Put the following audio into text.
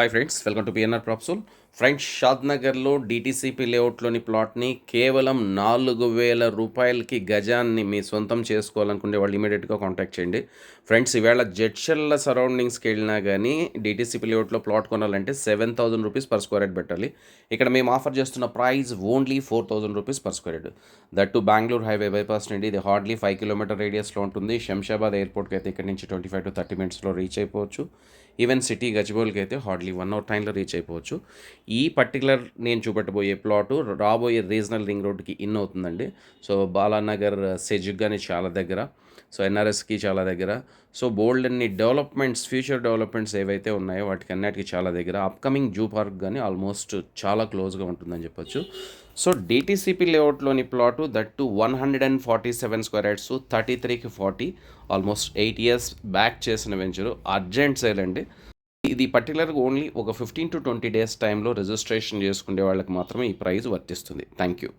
Hi friends welcome to PNR ప్రాప్సూల్ friends షాద్ నగర్లో DTCP లేఅవుట్లోని ప్లాట్ని కేవలం నాలుగు వేల రూపాయలకి గజాన్ని మీ సొంతం చేసుకోవాలనుకునే వాళ్ళు ఇమీడియట్గా కాంటాక్ట్ చేయండి. ఫ్రెండ్స్ ఈవేళ జడ్షల్ల సరౌండింగ్స్కి వెళ్ళినా కానీ డిటీసీపీ లేఅవుట్లో ప్లాట్ కొనాలంటే seven thousand rupees per square head పెట్టాలి. ఇక్కడ మేము ఆఫర్ చేస్తున్న price only four thousand rupees per square head that too Bengaluru highway bypass నుండి. ఇది హార్డ్లీ ఫైవ్ కిలోమీటర్ రేడియస్లో ఉంటుంది. శంషాబాద్ ఎయిర్పోర్ట్కి అయితే ఇక్కడ నుంచి ట్వంటీ ఫైవ్ టు థర్టీ మినిట్స్లో రీచ్ అయిపోవచ్చు. ఈవెన్ సిటీ గచ్చిబౌలికి అయితే హార్డ్లీ వన్ అవర్ టైంలో రీచ్ అయిపోవచ్చు. ఈ పర్టికులర్ నేను చూపెట్టబోయే ప్లాటు రాబోయే రీజనల్ రింగ్ రోడ్కి ఇన్ అవుతుందండి. సో బాలానగర్ సెజుగ్ కానీ చాలా దగ్గర. సో ఎన్ఆర్ఎస్కి చాలా దగ్గర. సో బోల్డ్ అన్ని డెవలప్మెంట్స్ ఫ్యూచర్ డెవలప్మెంట్స్ ఏవైతే ఉన్నాయో వాటికి అన్నిటికీ చాలా దగ్గర. అప్కమింగ్ జూ పార్క్ కానీ ఆల్మోస్ట్ చాలా క్లోజ్గా ఉంటుందని చెప్పొచ్చు. So DTCP లేఅవుట్లోని plot that too one hundred and forty seven square yards thirty త్రీకి forty almost eight years back చేసిన వెంచరు. అర్జెంట్ సేల్ అండి. ఇది పర్టికులర్గా ఓన్లీ ఒక ఫిఫ్టీన్ టు ట్వంటీ డేస్ టైంలో రిజిస్ట్రేషన్ చేసుకునే వాళ్ళకి మాత్రమే ఈ ప్రైజ్ వర్తిస్తుంది. Thank you